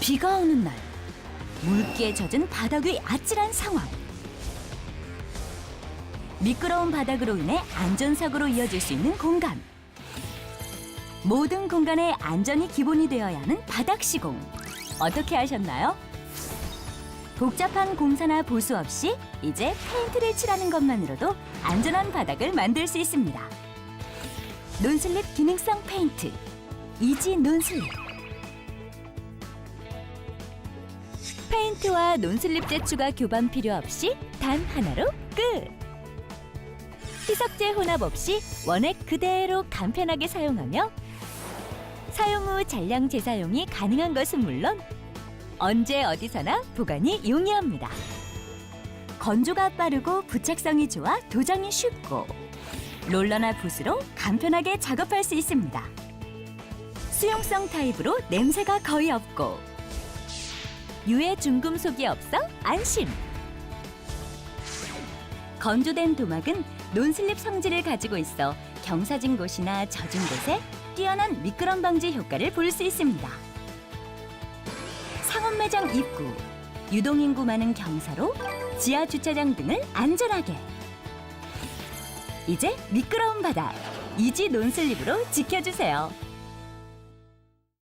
비가 오는 날 물기에 젖은 바닥 위 아찔한 상황 미끄러운 바닥으로 인해 안전사고로 이어질 수 있는 공간 모든 공간에 안전이 기본이 되어야 하는 바닥 시공 어떻게 하셨나요? 복잡한 공사나 보수 없이 이제 페인트를 칠하는 것만으로도 안전한 바닥을 만들 수 있습니다. 논슬립 기능성 페인트 이지 논슬립 페인트와 논슬립 제추가 교반 필요 없이 단 하나로 끝 희석제 혼합 없이 원액 그대로 간편하게 사용하며 사용 후 잔량 재사용이 가능한 것은 물론 언제 어디서나 보관이 용이합니다. 건조가 빠르고 부착성이 좋아 도장이 쉽고 롤러나 붓으로 간편하게 작업할 수 있습니다. 수용성 타입으로 냄새가 거의 없고 유해 중금속이 없어 안심. 건조된 도막은 논슬립 성질을 가지고 있어 경사진 곳이나 젖은 곳에 뛰어난 미끄럼 방지 효과를 볼 수 있습니다. 상업 매장 입구, 유동인구 많은 경사로 지하 주차장 등을 안전하게. 이제 미끄러운 바닥 이지 논슬립으로 지켜주세요.